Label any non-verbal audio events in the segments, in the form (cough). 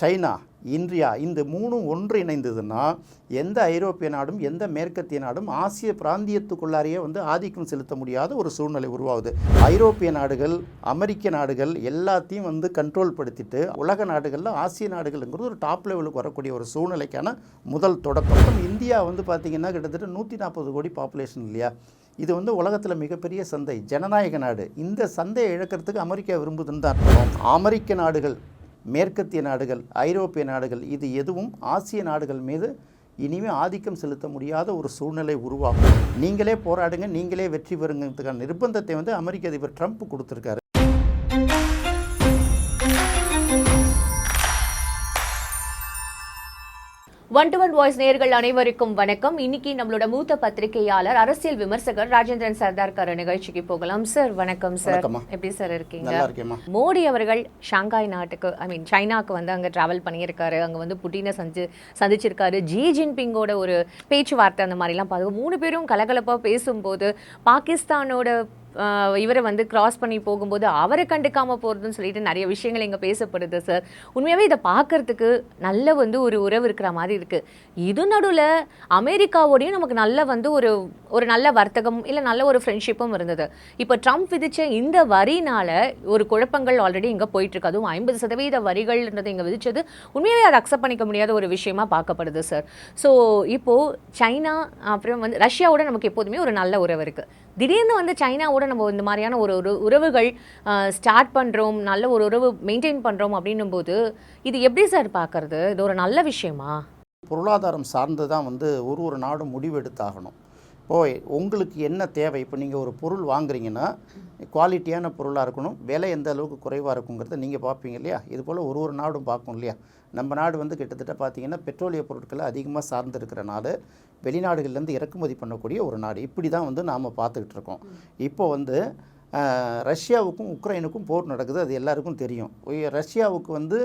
China India இந்த மூணும் ஒன்று இணைந்ததுன்னா எந்த ஐரோப்பிய நாடும் எந்த மேற்கத்திய நாடும் ஆசிய பிராந்தியத்துக்குள்ளாரையே வந்து ஆதிக்கம் செலுத்த முடியாத ஒரு சூழ்நிலை உருவாகுது. ஐரோப்பிய நாடுகள் அமெரிக்க நாடுகள் எல்லாத்தையும் வந்து கண்ட்ரோல் படுத்திட்டு உலக நாடுகளில் ஆசிய நாடுகள்ங்கிறது ஒரு டாப் லெவலுக்கு வரக்கூடிய ஒரு சூழ்நிலைக்கான முதல் தொடக்கம். இந்தியா வந்து பார்த்திங்கன்னா கிட்டத்தட்ட நூற்றி நாற்பது கோடி பாப்புலேஷன் இல்லையா? இது வந்து உலகத்தில் மிகப்பெரிய சந்தை ஜனநாயக நாடு. இந்த சந்தையை இழக்கிறதுக்கு அமெரிக்கா விரும்புதுன்னு தான் அமெரிக்க நாடுகள் மேற்கத்திய நாடுகள் ஐரோப்பிய நாடுகள் இது எதுவும் ஆசிய நாடுகள் மீது இனிமே ஆதிக்கம் செலுத்த முடியாத ஒரு சூழ்நிலை உருவாகும். நீங்களே போராடுங்க நீங்களே வெற்றி பெறுங்கிறதுக்கான நிர்பந்தத்தை வந்து அமெரிக்க அதிபர் ட்ரம்ப் கொடுத்துருக்காரு. ஒன் டு ஒன் வாய்ஸ் நேயர்கள் அனைவருக்கும் வணக்கம். இன்னைக்கு நம்மளோட மூத்த பத்திரிகையாளர் அரசியல் விமர்சகர் ராஜேந்திரன் சர்தார்கர் நிகழ்ச்சிக்கு போகலாம். சார் வணக்கம் சார். எப்படி சார் இருக்கீங்க? மோடி அவர்கள் ஷாங்காய் நாட்டுக்கு ஐ மீன் சைனாக்கு வந்து அங்கே டிராவல் பண்ணியிருக்காரு. அங்கே வந்து புட்டினை சந்தி சந்திச்சிருக்காரு. ஜி ஜின்பிங்கோட ஒரு பேச்சுவார்த்தை அந்த மாதிரிலாம் பார்த்து மூணு பேரும் கலகலப்பாக பேசும்போது பாகிஸ்தானோட இவரை வந்து கிராஸ் பண்ணி போகும்போது அவரை கண்டுக்காமல் போகிறதுன்னு சொல்லிட்டு நிறைய விஷயங்கள் இங்கே பேசப்படுது சார் உண்மையாகவே இதை பார்க்கறதுக்கு நல்ல வந்து ஒரு உறவு இருக்கிற மாதிரி இருக்குது இது நடுவில் அமெரிக்காவோடையும் நமக்கு நல்ல வந்து ஒரு ஒரு நல்ல வர்த்தகம் இல்லை நல்ல ஒரு ஃப்ரெண்ட்ஷிப்பும் இருந்தது. இப்போ ட்ரம்ப் விதித்த இந்த வரினால் ஒரு குழப்பங்கள் ஆல்ரெடி இங்கே போயிட்டுருக்கு. அதுவும் ஐம்பது சதவீத வரிகள்ன்றதை இங்கே விதித்தது உண்மையாகவே அதை அக்செப்ட் பண்ணிக்க முடியாத ஒரு விஷயமா பார்க்கப்படுது சார் ஸோ இப்போது சைனா அப்புறம் வந்து ரஷ்யாவோட நமக்கு எப்போதுமே ஒரு நல்ல உறவு இருக்குது திடீர்னு வந்து சைனாவோட நம்ம இந்த மாதிரியான ஒரு ஒரு உறவுகள் ஸ்டார்ட் பண்ணுறோம் நல்ல ஒரு உறவு மெயின்டைன் பண்ணுறோம் அப்படின்னும் போது இது எப்படி சார் பார்க்கறது? இது ஒரு நல்ல விஷயமா? பொருளாதாரம் சார்ந்து தான் வந்து ஒரு ஒரு நாடும் முடிவெடுத்தாகணும். போய் உங்களுக்கு என்ன தேவை? இப்போ நீங்கள் ஒரு பொருள் வாங்குறீங்கன்னா குவாலிட்டியான பொருளாக இருக்கணும். விலை எந்த அளவுக்கு குறைவாக இருக்குங்கிறத நீங்கள் பார்ப்பீங்க இல்லையா? இது போல் ஒரு ஒரு நாடும் பார்க்கும் இல்லையா? நம்ம நாடு வந்து கிட்டத்தட்ட பார்த்தீங்கன்னா பெட்ரோலிய பொருட்களை அதிகமாக சார்ந்து நாடு வெளிநாடுகள்லேருந்து இறக்குமதி பண்ணக்கூடிய ஒரு நாடு. இப்படி தான் வந்து நாம் பார்த்துக்கிட்டு இருக்கோம். இப்போ வந்து ரஷ்யாவுக்கும் உக்ரைனுக்கும் போர் நடக்குது அது எல்லாருக்கும் தெரியும். ரஷ்யாவுக்கு வந்து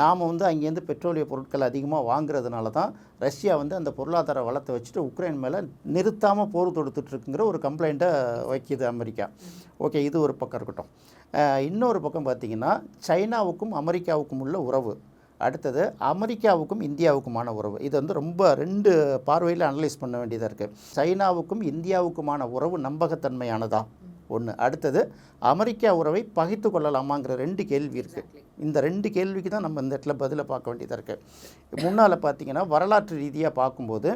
நாம் வந்து அங்கேருந்து பெட்ரோலிய பொருட்கள் அதிகமாக வாங்குறதுனால தான் ரஷ்யா வந்து அந்த பொருளாதார வளத்தை வச்சுட்டு உக்ரைன் மேலே நிறுத்தாமல் போர் தொடுத்துட்ருக்குங்கிற ஒரு கம்ப்ளைண்ட்டை வைக்கிது அமெரிக்கா. ஓகே இது ஒரு பக்கம் இருக்கட்டும். இன்னொரு பக்கம் பார்த்திங்கன்னா சைனாவுக்கும் அமெரிக்காவுக்கும் உள்ள உறவு. அடுத்தது அமெரிக்காவுக்கும் இந்தியாவுக்குமான உறவு. இது வந்து ரொம்ப ரெண்டு பார்வையில் அனலைஸ் பண்ண வேண்டியதாக இருக்குது சைனாவுக்கும் இந்தியாவுக்குமான உறவு நம்பகத்தன்மையானதா? ஒன்று அடுத்தது அமெரிக்கா உறவை பகைத்து கொள்ளலாமாங்கிற ரெண்டு கேள்வி இருக்குது இந்த ரெண்டு கேள்விக்கு தான் நம்ம இந்த இடத்துல பதிலை பார்க்க வேண்டியதாக இருக்குது முன்னால் பார்த்தீங்கன்னா வரலாற்று ரீதியாக பார்க்கும்போது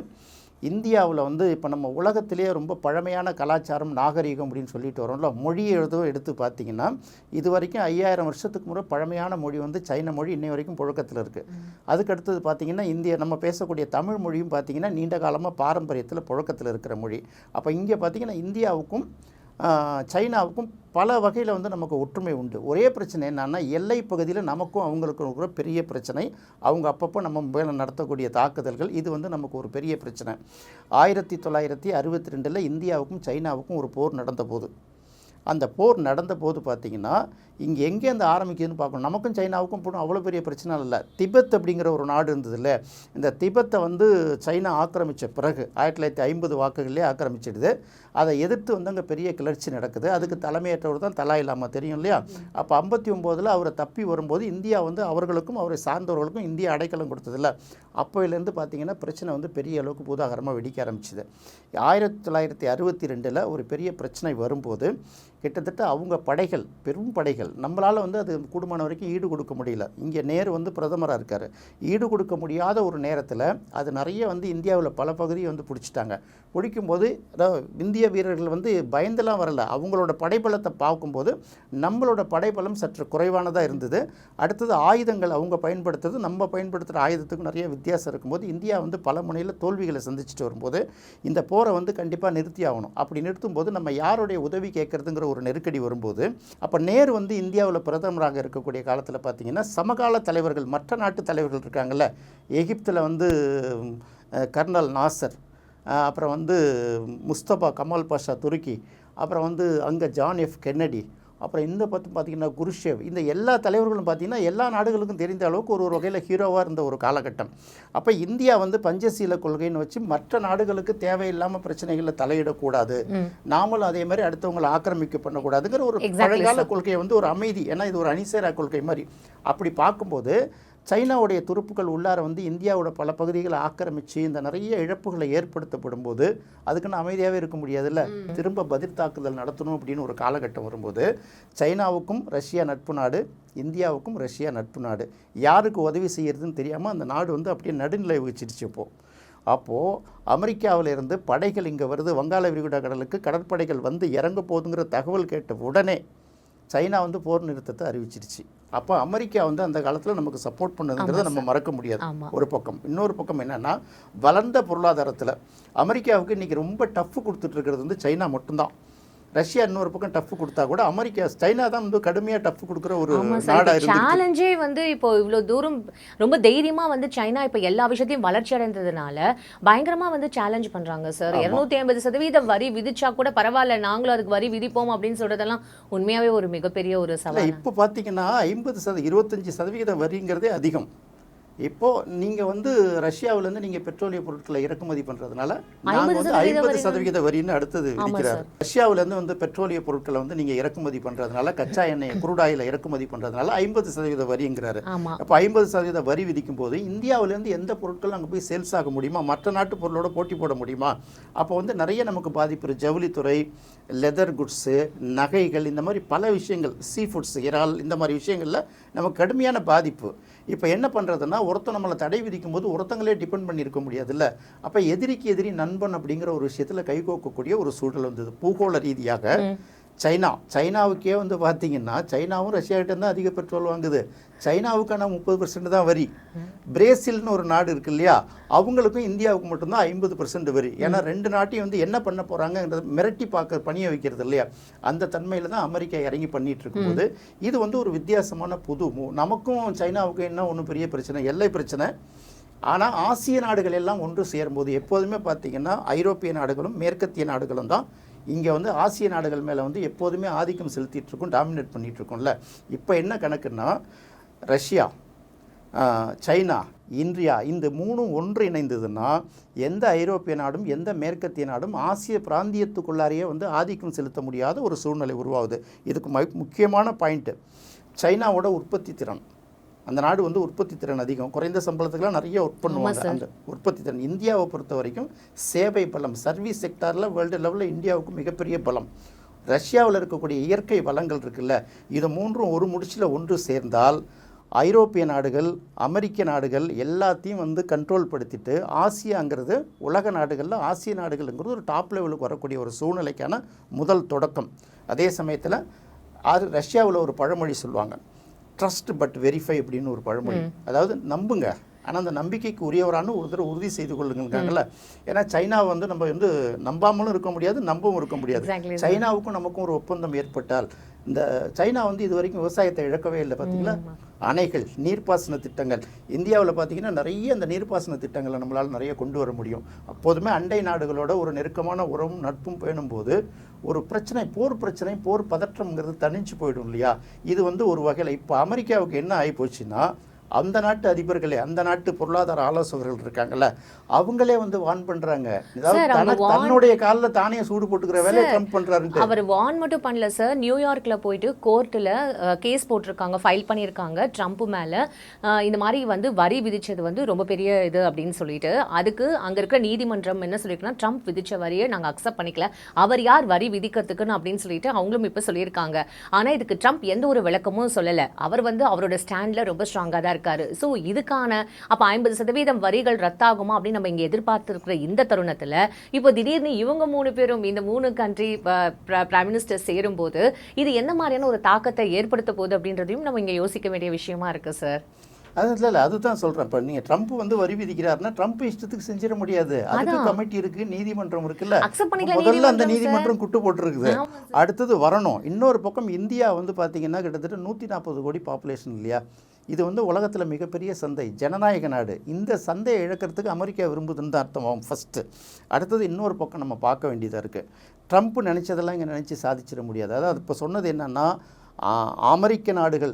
இந்தியாவில் வந்து இப்போ நம்ம உலகத்திலேயே ரொம்ப பழமையான கலாச்சாரம் நாகரிகம் அப்படின்னு சொல்லிட்டு வரோம்ல மொழி எழுதும் எடுத்து பார்த்தீங்கன்னா இது வரைக்கும் ஐயாயிரம் வருஷத்துக்கு முறை பழமையான மொழி வந்து சைன மொழி இன்னை வரைக்கும் புழக்கத்தில் இருக்குது அதுக்கு அடுத்தது பார்த்தீங்கன்னா இந்திய நம்ம பேசக்கூடிய தமிழ் மொழியும் பார்த்தீங்கன்னா நீண்ட காலமாக பாரம்பரியத்தில் புழக்கத்தில் இருக்கிற மொழி. அப்போ இங்கே பார்த்தீங்கன்னா இந்தியாவுக்கும் சைனாவுக்கும் பல வகையில் வந்து நமக்கு ஒற்றுமை உண்டு. ஒரே பிரச்சனை என்னென்னா எல்லை பகுதியில் நமக்கும் அவங்களுக்கும் இருக்கிற பெரிய பிரச்சனை அவங்க அப்பப்போ நம்ம மேலே நடத்தக்கூடிய தாக்குதல்கள் இது வந்து நமக்கு ஒரு பெரிய பிரச்சனை. ஆயிரத்தி தொள்ளாயிரத்தி அறுபத்தி ரெண்டில் இந்தியாவுக்கும் சைனாவுக்கும் ஒரு போர் நடந்த போது அந்த போர் நடந்த போது பார்த்திங்கன்னா இங்கே எங்கேருந்து ஆரம்பிக்குதுன்னு பார்க்கணும். நமக்கும் சைனாவுக்கும் போடும் அவ்வளோ பெரிய பிரச்சனை இல்லை. திபெத் அப்படிங்கிற ஒரு நாடு இருந்தது இல்லை இந்த திபெத்தை வந்து சைனா ஆக்கிரமித்த பிறகு ஆயிரத்தி தொள்ளாயிரத்தி ஐம்பது வாக்குகளே ஆக்கிரமிச்சிடுது. அதை எதிர்த்து வந்து அங்கே பெரிய கிளர்ச்சி நடக்குது. அதுக்கு தலைமையேற்றவர் தான் தலாய் லாமா தெரியும் இல்லையா? அப்போ ஐம்பத்தி ஒம்போதில் அவரை தப்பி வரும்போது இந்தியா வந்து அவர்களுக்கும் அவரை சார்ந்தவர்களுக்கும் இந்தியா அடைக்கலம் கொடுத்ததில்ல. அப்போயிலேருந்து பார்த்தீங்கன்னா பிரச்சனை வந்து பெரிய அளவுக்கு பூதாகரமாக வெடிக்க ஆரம்பிச்சுது. ஆயிரத்தி தொள்ளாயிரத்தி அறுபத்தி ரெண்டில் ஒரு பெரிய பிரச்சனை வரும்போது கிட்டத்தட்ட அவங்க படைகள் பெரும் படைகள் நம்மளால் வந்து அது கூடுமான வரைக்கும் ஈடு கொடுக்க முடியல. இங்கே நேரு வந்து பிரதமராக இருக்கார். ஈடு கொடுக்க முடியாத ஒரு நேரத்தில் அது நிறைய வந்து இந்தியாவில் பல பகுதியை வந்து பிடிச்சிட்டாங்க. பிடிக்கும்போது அதாவது இந்திய வீரர்கள் வந்து பயந்தெல்லாம் வரல. அவங்களோட படைபலத்தை பார்க்கும்போது நம்மளோட படைபலம் சற்று குறைவானதாக இருந்தது. அடுத்தது ஆயுதங்கள் அவங்க பயன்படுத்துறது நம்ம பயன்படுத்துகிற ஆயுதத்துக்கும் நிறைய வித்தியாசம் இருக்கும்போது இந்தியா வந்து பல முனையில் தோல்விகளை சந்திச்சுட்டு வரும்போது இந்த போரை வந்து கண்டிப்பாக நிறுத்தி ஆகணும் அப்படி நிறுத்தும்போது நம்ம யாருடைய உதவி கேட்குறதுங்கிற ஒரு நெருக்கடி வரும்போது அப்போ நேரு வந்து இந்தியாவில் பிரதமராக இருக்கக்கூடிய காலத்தில் பார்த்தீங்கன்னா சமகால தலைவர்கள் மற்ற நாட்டு தலைவர்கள் இருக்காங்கள்ல எகிப்தில் வந்து கர்னல் நாசர் அப்புறம் வந்து முஸ்தபா கமால் பாஷா துருக்கி அப்புறம் வந்து அங்கே ஜான் எஃப் கென்னடி அப்புறம் இந்த பற்றி பார்த்தீங்கன்னா குருஷேவ். இந்த எல்லா தலைவர்களும் பார்த்தீங்கன்னா எல்லா நாடுகளுக்கும் தெரிந்த அளவுக்கு ஒரு ஒரு வகையில் ஹீரோவாக இருந்த ஒரு காலகட்டம். அப்போ இந்தியா வந்து பஞ்சசீல கொள்கைன்னு வச்சு மற்ற நாடுகளுக்கு தேவையில்லாமல் பிரச்சனைகளில் தலையிடக்கூடாது. நாமளும் அதே மாதிரி அடுத்தவங்களை ஆக்கிரமிக்க பண்ணக்கூடாதுங்கிற ஒரு பழங்கால கொள்கையை வந்து ஒரு அமைதி ஏன்னா இது ஒரு அணிசேரா கொள்கை மாதிரி. அப்படி பார்க்கும்போது சைனாவுடைய துருப்புக்கள் உள்ளார வந்து இந்தியாவோட பல பகுதிகளை ஆக்கிரமித்து இந்த நிறைய இழப்புகளை ஏற்படுத்தப்படும் போது அதுக்குன்னு அமைதியாகவே இருக்க முடியாதுல்ல? திரும்ப பதில் தாக்குதல் நடத்தணும் அப்படின்னு ஒரு காலகட்டம் வரும்போது சைனாவுக்கும் ரஷ்யா நட்பு நாடு இந்தியாவுக்கும் ரஷ்யா நட்பு நாடு. யாருக்கு உதவி செய்யறதுன்னு தெரியாமல் அந்த நாடு வந்து அப்படியே நடுநிலை வச்சிருச்சு இப்போ. அப்போது அமெரிக்காவிலிருந்து படைகள் இங்கே வருது. வங்காள விரிகுடா கடலுக்கு கடற்படைகள் வந்து இறங்க போகுதுங்கிற தகவல் கேட்ட உடனே சைனா வந்து போர் நிறுத்தத்தை அறிவிச்சிருச்சு. அப்போ அமெரிக்கா வந்து அந்த காலத்தில் நமக்கு சப்போர்ட் பண்ணதுங்கிறத நம்ம மறக்க முடியாது. ஒரு பக்கம். இன்னொரு பக்கம் என்னன்னா வளர்ந்த பொருளாதாரத்தில் அமெரிக்காவுக்கு இன்றைக்கி ரொம்ப டஃப் கொடுத்துட்டு இருக்கிறது வந்து சைனா மட்டும்தான். ரஷ்யா இன்னொரு பக்கம் டஃப் கொடுத்தா கூட அமெரிக்கா சைனா தான் வந்து கடுமையாக டஃப் கொடுக்குற ஒரு இருந்து சேலஞ்சே வந்து இப்போ இவ்வளோ தூரம் ரொம்ப தைரியமா வந்து சைனா இப்போ எல்லா விஷயத்தையும் வளர்ச்சி அடைந்ததுனால பயங்கரமா வந்து சேலஞ்ச் பண்றாங்க சார். இருநூத்தி ஐம்பது சதவீதம் வரி விதிச்சா கூட பரவாயில்ல நாங்களும் அதுக்கு வரி விதிப்போம் அப்படின்னு சொல்றதெல்லாம் உண்மையாவே ஒரு மிகப்பெரிய ஒரு சவால். இப்போ பார்த்தீங்கன்னா ஐம்பது சத இருபத்தஞ்சி சதவிகித வரிங்கிறதே அதிகம். இப்போ நீங்க வந்து ரஷ்யாவிலேருந்து நீங்க பெட்ரோலிய பொருட்களை இறக்குமதி பண்றதுனால நாங்க வந்து ஐம்பது சதவிகித வரின்னு அடுத்தது விதிக்கிறார். ரஷ்யாவிலேருந்து வந்து பெட்ரோலிய பொருட்களை வந்து நீங்க இறக்குமதி பண்றதுனால கச்சா எண்ணெய் (laughs) குரூடாயில் இறக்குமதி பண்றதுனால ஐம்பது சதவீத வரிங்கிறாரு. அப்போ ஐம்பது சதவீத வரி விதிக்கும் போது இந்தியாவிலேருந்து எந்த பொருட்களும் அங்கே போய் சேல்ஸ் ஆக முடியுமா? மற்ற நாட்டு பொருளோட போட்டி போட முடியுமா? அப்போ வந்து நிறைய நமக்கு பாதிப்பு. ஜவுளித்துறை லெதர் குட்ஸு நகைகள் இந்த மாதிரி பல விஷயங்கள் சீ ஃபுட்ஸ் இறால் இந்த மாதிரி விஷயங்களில் நமக்கு கடுமையான பாதிப்பு. இப்போ என்ன பண்ணுறதுன்னா ஒருத்தன் நம்மளை தடை விதிக்கும் போது ஒருத்தங்களே டிபெண்ட் பண்ணியிருக்க முடியாதுல்ல. அப்போ எதிரிக்கு எதிரி நண்பன் அப்படிங்கிற ஒரு விஷயத்தில் கைகோக்கக்கூடிய ஒரு சூழல் வந்தது. பூகோள ரீதியாக சைனா சைனாவுக்கே வந்து பார்த்தீங்கன்னா சைனாவும் ரஷ்யாகிட்ட தான் அதிக பெட்ரோல் வாங்குது. சைனாவுக்கான முப்பது பர்சன்ட் தான் வரி. பிரேசில்னு ஒரு நாடு இருக்கு இல்லையா அவங்களுக்கும் இந்தியாவுக்கு மட்டும்தான் ஐம்பது பர்சன்ட் வரி. ஏன்னா ரெண்டு நாட்டையும் வந்து என்ன பண்ண போகிறாங்கன்றது மிரட்டி பார்க்க பணிய வைக்கிறது இல்லையா அந்த தன்மையில் தான் அமெரிக்கா இறங்கி பண்ணிட்டு இருக்கும்போது இது வந்து ஒரு வித்தியாசமான புது. நமக்கும் சைனாவுக்கும் என்ன ஒன்றும் பெரிய பிரச்சனை? எல்லை பிரச்சனை. ஆனால் ஆசிய நாடுகள் எல்லாம் ஒன்று சேரும்போது எப்போதுமே பார்த்தீங்கன்னா ஐரோப்பிய நாடுகளும் மேற்கத்திய நாடுகளும் தான் இங்கே வந்து ஆசிய நாடுகள் மேலே வந்து எப்போதுமே ஆதிக்கம் செலுத்திட்டு இருக்கும் டாமினேட் பண்ணிட்டு இருக்கோம்ல இப்போ என்ன கணக்குன்னா ரஷ்யா சைனா இந்தியா இந்த மூணும் ஒன்று இணைந்ததுன்னா எந்த ஐரோப்பிய நாடும் எந்த மேற்கத்திய நாடும் ஆசிய பிராந்தியத்துக்குள்ளாரையே வந்து ஆதிக்கம் செலுத்த முடியாத ஒரு சூழ்நிலை உருவாகுது. இதுக்கு முக்கியமான பாயிண்ட்டு சைனாவோட உற்பத்தி திறன். அந்த நாடு வந்து உற்பத்தி திறன் அதிகம். குறைந்த சம்பளத்துக்குலாம் நிறைய ஒர்க் பண்ணுவாங்க அந்த உற்பத்தி திறன். இந்தியாவை பொறுத்த வரைக்கும் சேவை பலம் சர்வீஸ் செக்டாரில் வேர்ல்டு லெவலில் இந்தியாவுக்கு மிகப்பெரிய பலம். ரஷ்யாவில் இருக்கக்கூடிய இயற்கை வளங்கள் இருக்குல்ல இது மூன்றும் ஒரு முடிச்சில் ஒன்று சேர்ந்தால் ஐரோப்பிய நாடுகள் அமெரிக்க நாடுகள் எல்லாத்தையும் வந்து கண்ட்ரோல் படுத்திட்டு ஆசியாங்கிறது உலக நாடுகளில் ஆசிய நாடுகள்ங்கிறது ஒரு டாப் லெவலுக்கு வரக்கூடிய ஒரு சூழ்நிலைக்கான முதல் தொடக்கம். அதே சமயத்தில் அது ரஷ்யாவில் ஒரு பழமொழி சொல்லுவாங்க. ட்ரஸ்ட் பட் வெரிஃபை அப்படின்னு ஒரு பழமொழி. அதாவது நம்புங்க. ஆனால் அந்த நம்பிக்கைக்கு உரியவரான ஒரு தடவை உறுதி செய்து கொள்ளுங்கள்ல ஏன்னா சைனாவை வந்து நம்ம வந்து நம்பாமலும் இருக்க முடியாது நம்பவும் இருக்க முடியாது. சைனாவுக்கும் நமக்கும் ஒரு ஒப்பந்தம் ஏற்பட்டால் இந்த சைனா வந்து இது வரைக்கும் விவசாயத்தை இழக்கவே இல்லை பார்த்தீங்களா அணைகள் நீர்ப்பாசன திட்டங்கள். இந்தியாவில் பார்த்தீங்கன்னா நிறைய அந்த நீர்ப்பாசன திட்டங்களை நம்மளால் நிறைய கொண்டு வர முடியும். அப்போதுமே அண்டை நாடுகளோட ஒரு நெருக்கமான உறவும் நட்பும் பேணும்போது ஒரு பிரச்சனை போர் பிரச்சனை போர் பதற்றம்ங்கிறது தணிஞ்சு போயிடும் இல்லையா? இது வந்து ஒரு வகையில் இப்போ அமெரிக்காவுக்கு என்ன ஆகி போச்சுன்னா அந்த நாட்டு அதிபர்களே அந்த நாட்டு பொருளாதார ஆலோசகர்கள் இருக்காங்கல்ல அவங்களே வந்து வான் பண்றாங்க. தன்னுடைய காலில் தானே சூடு போட்டுக்கிற வேலையை ட்ரம்ப் பண்றாருன்ட்டு. அவர் வார்ன் மட்டும் பண்ணல சார். நியூயார்க்ல போயிட்டு கோர்ட்டில் கேஸ் போட்டிருக்காங்க ஃபைல் பண்ணியிருக்காங்க ட்ரம்ப் மேல. இந்த மாதிரி வந்து வரி விதிச்சது வந்து ரொம்ப பெரிய இது அப்படின்னு சொல்லிட்டு அதுக்கு அங்க இருக்கிற நீதிமன்றம் என்ன சொல்லியிருக்குன்னா ட்ரம்ப் விதிச்ச வரியை நாங்க அக்செப்ட் பண்ணிக்கல. அவர் யார் வரி விதிக்கிறதுக்குன்னு அப்படின்னு சொல்லிட்டு அவங்களும் இப்ப சொல்லியிருக்காங்க. ஆனா இதுக்கு ட்ரம்ப் எந்த ஒரு விளக்கமும் சொல்லல. அவர் வந்து அவரோட ஸ்டாண்ட்ல ரொம்ப ஸ்ட்ராங்கா தான் இருக்காரு. ஸோ இதுக்கான அப்போ ஐம்பது சதவீதம் வரிகள் ரத்தாகுமா அப்படின்னு நம்ம இங்க எதிர்பார்த்துருக்கிற இந்த தருணத்துல இப்போ திடீர்னு இவங்க மூணு பேரும் இந்த மூணு கண்ட்ரி பிரைம் மினிஸ்டர் சேரும்போது இது என்ன மாதிரியான ஒரு தாக்கத்தை ஏற்படுத்த போகுது அப்படின்றதையும் நம்ம இங்க யோசிக்க வேண்டிய விஷயமா இருக்கு சார் அது இல்லை இல்லை அதுதான் சொல்கிறேன் இப்போ நீங்கள் ட்ரம்ப் வந்து வரி விதிக்கிறாருன்னா ட்ரம்ப் இஷ்டத்துக்கு செஞ்சிட முடியாது. அதுக்கு கமிட்டி இருக்கு நீதிமன்றம் இருக்குல்ல. முதல்ல அந்த நீதிமன்றம் நீதிமன்றம் குட்டு போட்டுருக்குது. அடுத்தது வரணும். இன்னொரு பக்கம் இந்தியா வந்து பார்த்தீங்கன்னா கிட்டத்தட்ட நூற்றி நாற்பது கோடி பாப்புலேஷன் இல்லையா? இது வந்து உலகத்தில் மிகப்பெரிய சந்தை ஜனநாயக நாடு. இந்த சந்தையை இழக்கிறதுக்கு அமெரிக்கா விரும்புதுன்னு தான் அர்த்தம் ஃபஸ்ட்டு அடுத்தது இன்னொரு பக்கம் நம்ம பார்க்க வேண்டியதாக இருக்குது ட்ரம்ப் நினச்சதெல்லாம் இங்கே நினச்சி சாதிச்சிட முடியாது. அதாவது இப்போ சொன்னது என்னென்னா அமெரிக்க நாடுகள்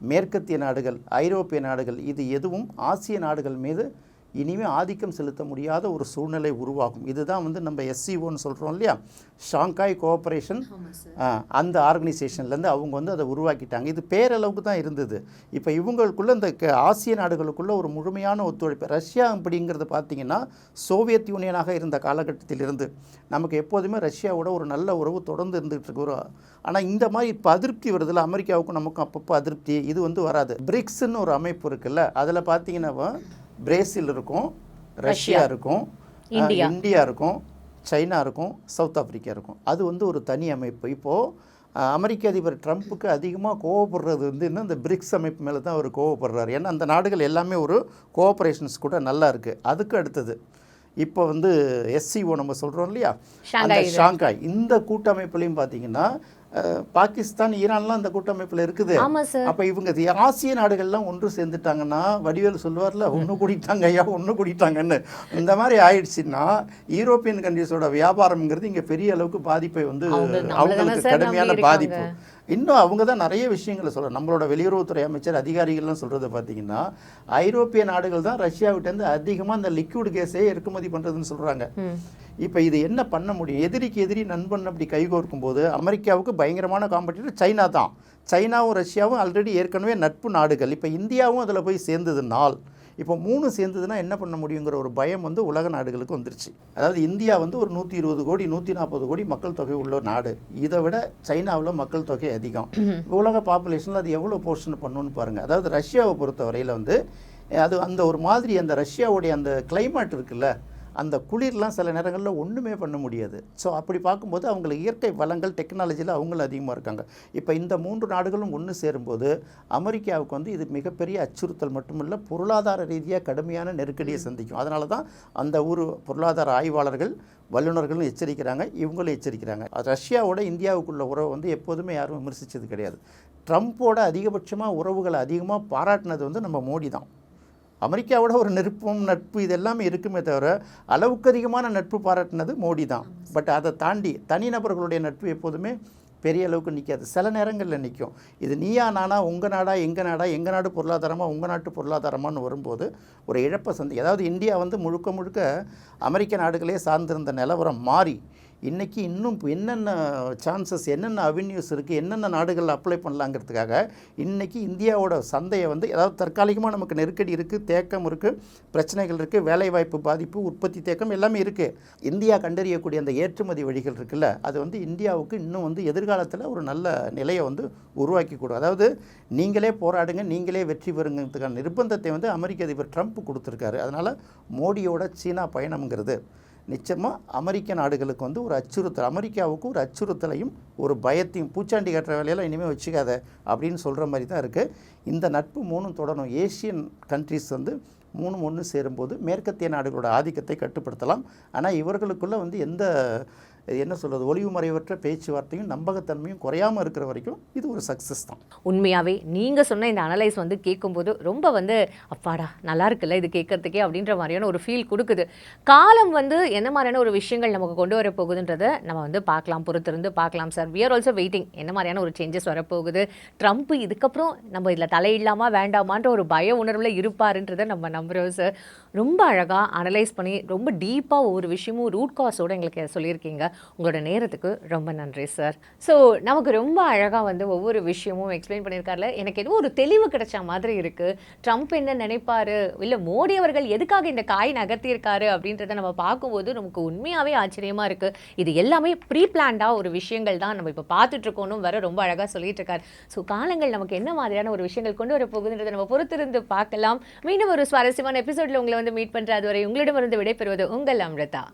மேற்கத்திய நாடுகள் ஐரோப்பிய நாடுகள் இது எதுவும் ஆசிய நாடுகள் மீது இனிமேல் ஆதிக்கம் செலுத்த முடியாத ஒரு சூழ்நிலை உருவாகும். இதுதான் வந்து நம்ம எஸ்சிஓன்னு சொல்கிறோம் இல்லையா? ஷாங்காய் கோஆப்ரேஷன் அந்த ஆர்கனைசேஷன்லேருந்து அவங்க வந்து அதை உருவாக்கிட்டாங்க. இது பேரளவுக்கு தான் இருந்தது. இப்போ இவங்களுக்குள்ள இந்த ஆசிய நாடுகளுக்குள்ள ஒரு முழுமையான ஒத்துழைப்பு ரஷ்யா அப்படிங்கிறது பார்த்தீங்கன்னா சோவியத் யூனியனாக இருந்த காலகட்டத்திலிருந்து நமக்கு எப்போதுமே ரஷ்யாவோட ஒரு நல்ல உறவு தொடர்ந்து இருந்துகிட்டு இருக்கு. ஆனால் இந்த மாதிரி இப்போ அதிருப்தி வருதுல்ல அமெரிக்காவுக்கும் நமக்கும் அப்பப்போ அதிருப்தி இது வந்து வராது. பிரிக்ஸ்ன்னு ஒரு அமைப்பு இருக்குல்ல அதில் பார்த்தீங்கன்னா பிரேசில் இருக்கும் ரஷ்யா இருக்கும் இந்தியா. இருக்கும் சைனா இருக்கும் சவுத் ஆப்பிரிக்கா இருக்கும். அது வந்து ஒரு தனி அமைப்பு. இப்போது அமெரிக்க அதிபர் ட்ரம்ப்புக்கு அதிகமாக கோவப்படுறது வந்து இன்னும் இந்த பிரிக்ஸ் அமைப்பு மேலே தான் அவர் கோவப்படுறாரு. ஏன்னா அந்த நாடுகள் எல்லாமே ஒரு கோஆப்ரேஷன்ஸ் கூட நல்லா இருக்குது அதுக்கு அடுத்தது இப்போ வந்து எஸ்சிஓ நம்ம சொல்கிறோம் இல்லையா? அந்த ஷாங்காய் இந்த கூட்டமைப்புலையும் பார்த்தீங்கன்னா பாகிஸ்தான் ஈரான்லாம் அந்த கூட்டமைப்பில் இருக்குது. அப்போ இவங்க ஆசிய நாடுகள்லாம் ஒன்று சேர்ந்துட்டாங்கன்னா வடிவேல் சொல்லுவார்ல ஒன்று கூடிட்டாங்க ஐயா ஒன்று கூடிட்டாங்கன்னு. இந்த மாதிரி ஆயிடுச்சுன்னா யூரோப்பியன் கண்ட்ரிஸோட வியாபாரம்ங்கிறது இங்கே பெரிய அளவுக்கு பாதிப்பை வந்து அவங்களுக்கு கடுமையான பாதிப்பு. இன்னும் அவங்க தான் நிறைய விஷயங்களை சொல்ல நம்மளோட வெளியுறவுத்துறை அமைச்சர் அதிகாரிகள்லாம் சொல்கிறது பார்த்தீங்கன்னா ஐரோப்பிய நாடுகள் தான் ரஷ்யாவிட்டேருந்து அதிகமாக இந்த லிக்விட் கேஸே இறக்குமதி பண்ணுறதுன்னு சொல்கிறாங்க. இப்போ இது என்ன பண்ண முடியும்? எதிரிக்கு எதிரி நண்பன் அப்படி கைகோர்க்கும் போது அமெரிக்காவுக்கு பயங்கரமான காம்படிட்டர் சைனா தான். சைனாவும் ரஷ்யாவும் ஆல்ரெடி ஏற்கனவே நட்பு நாடுகள். இப்போ இந்தியாவும் அதில் போய் சேர்ந்ததுனால் இப்போ மூணு சேர்ந்ததுன்னா என்ன பண்ண முடியுங்கிற ஒரு பயம் வந்து உலக நாடுகளுக்கு வந்துருச்சு. அதாவது இந்தியா வந்து ஒரு நூற்றி இருபது கோடி நூற்றி நாற்பது கோடி மக்கள் தொகை உள்ள நாடு. இதை விட சைனாவில் மக்கள் தொகை அதிகம். உலக பாப்புலேஷனில் அது எவ்வளோ போர்ஷன் பண்ணுன்னு பாருங்கள் அதாவது ரஷ்யாவை பொறுத்த வரையில் வந்து அது அந்த ஒரு மாதிரி அந்த ரஷ்யாவுடைய அந்த climate இருக்குல்ல அந்த குளிர்லாம் சில நேரங்களில் ஒன்றுமே பண்ண முடியாது. ஸோ அப்படி பார்க்கும்போது அவங்களுக்கு இயற்கை வளங்கள் டெக்னாலஜியில் அவங்களும் அதிகமாக இருக்காங்க. இப்போ இந்த மூன்று நாடுகளும் ஒன்று சேரும்போது அமெரிக்காவுக்கு வந்து இது மிகப்பெரிய அச்சுறுத்தல் மட்டுமல்ல பொருளாதார ரீதியாக கடுமையான நெருக்கடியை சந்திக்கும். அதனால தான் அந்த ஊர் பொருளாதார ஆய்வாளர்கள் வல்லுநர்களும் எச்சரிக்கிறாங்க இவங்களும் எச்சரிக்கிறாங்க. ரஷ்யாவோட இந்தியாவுக்குள்ள உறவை வந்து எப்போதுமே யாரும் விமர்சித்தது கிடையாது. ட்ரம்ப்போட அதிகபட்சமாக உறவுகளை அதிகமாக பாராட்டினது வந்து நம்ம மோடி தான். அமெரிக்காவோட ஒரு நெருப்பம் நட்பு இது எல்லாமே இருக்குமே தவிர அளவுக்கு அதிகமான நட்பு பாராட்டினது மோடி தான். பட் அதை தாண்டி தனிநபர்களுடைய நட்பு எப்போதுமே பெரிய அளவுக்கு நிற்காது சில நேரங்களில் நிற்கும் இது நீயா நானா உங்கள் நாடா எங்கள் நாடா எங்கள் நாடு பொருளாதாரமாக உங்கள் நாட்டு பொருளாதாரமான்னு வரும்போது ஒரு இழப்பை சந்தி அதாவது இந்தியா வந்து முழுக்க முழுக்க அமெரிக்க நாடுகளே சார்ந்திருந்த நிலவரம் மாறி இன்றைக்கி இன்னும் என்னென்ன சான்சஸ் என்னென்ன அவென்யூஸ் இருக்குது என்னென்ன நாடுகள் அப்ளை பண்ணலாங்கிறதுக்காக இன்றைக்கி இந்தியாவோட சந்தையை வந்து அதாவது தற்காலிகமாக நமக்கு நெருக்கடி இருக்குது தேக்கம் இருக்குது பிரச்சனைகள் இருக்குது வேலைவாய்ப்பு பாதிப்பு உற்பத்தி தேக்கம் எல்லாமே இருக்குது இந்தியா கண்டறியக்கூடிய அந்த ஏற்றுமதி வழிகள் இருக்குல்ல அது வந்து இந்தியாவுக்கு இன்னும் வந்து எதிர்காலத்தில் ஒரு நல்ல நிலையை வந்து உருவாக்கி கொடுக்கும் அதாவது நீங்களே போராடுங்க நீங்களே வெற்றி பெறுங்கிறதுக்கான நிர்பந்தத்தை வந்து அமெரிக்க அதிபர் ட்ரம்ப் கொடுத்துருக்காரு. அதனால் மோடியோட சீனா பயணம்ங்கிறது. நிச்சயமாக அமெரிக்க நாடுகளுக்கு வந்து ஒரு அச்சுறுத்தல் அமெரிக்காவுக்கு ஒரு அச்சுறுத்தலையும் ஒரு பயத்தையும் பூச்சாண்டி கட்டுற வேலையெல்லாம் இனிமேல் வச்சுக்காத அப்படின்னு சொல்கிற மாதிரி தான் இருக்குது இந்த நட்பு மூணும் தொடரும். ஏஷியன் கண்ட்ரிஸ் வந்து மூணு ஒன்று சேரும்போது மேற்கத்திய நாடுகளோட ஆதிக்கத்தை கட்டுப்படுத்தலாம். ஆனால் இவர்களுக்குள்ளே வந்து எந்த என்ன சொல்கிறது ஒளிவு மறைவற்ற பேச்சுவார்த்தையும் நம்பகத்தன்மையும் குறையாமல் இருக்கிற வரைக்கும் இது ஒரு சக்ஸஸ் தான். உண்மையாகவே நீங்கள் சொன்ன இந்த அனலைஸ் வந்து கேட்கும்போது ரொம்ப வந்து அப்பாடா நல்லா இருக்குல்ல இது கேட்கறதுக்கே அப்படின்ற மாதிரியான ஒரு ஃபீல் கொடுக்குது. காலம் வந்து என்ன மாதிரியான ஒரு விஷயங்கள் நமக்கு கொண்டு வர போகுதுன்றதை நம்ம வந்து பார்க்கலாம் பொறுத்திருந்து பார்க்கலாம் sir we're are also waiting என்ன மாதிரியான ஒரு சேஞ்சஸ் வரப்போகுது? ட்ரம்ப் இதுக்கப்புறம் நம்ம இதில் தலையிடலாமா வேண்டாமான்ற ஒரு பய உணர்வில் இருப்பாருன்றதை நம்ம நம்புகிறோம் சார் ரொம்ப அழகாக அனலைஸ் பண்ணி ரொம்ப டீப்பாக ஒவ்வொரு விஷயமும் ரூட் காஸோடு எங்களுக்கு சொல்லியிருக்கீங்க. உங்களோட நேரத்துக்கு ரொம்ப நன்றி சார். ஸோ நமக்கு ரொம்ப அழகாக வந்து ஒவ்வொரு விஷயமும் எக்ஸ்பிளைன் பண்ணியிருக்காருல. எனக்கு எதுவும் ஒரு தெளிவு கிடைச்ச மாதிரி இருக்குது ட்ரம்ப் என்ன நினைப்பார்? இல்லை மோடி அவர்கள் எதுக்காக இந்த காய் நகர்த்தியிருக்காரு அப்படின்றத நம்ம பார்க்கும்போது நமக்கு உண்மையாகவே ஆச்சரியமாக இருக்குது இது எல்லாமே ப்ரீ பிளான்டாக ஒரு விஷயங்கள் தான். நம்ம இப்போ பார்த்துட்ருக்கோன்னு வர ரொம்ப அழகாக சொல்லிட்டு இருக்காரு ஸோ காலங்கள் நமக்கு என்ன மாதிரியான ஒரு விஷயங்கள் கொண்டு வர போகுதுன்றதை நம்ம பொறுத்திருந்து பார்க்கலாம். மீண்டும் ஒரு சுவாரஸ்யமான எபிசோடில் உங்களை வந்து மீட் பண்ணுற அதுவரை உங்களிடமிருந்து விடைபெறுவது உங்கள் அம்ரிதா.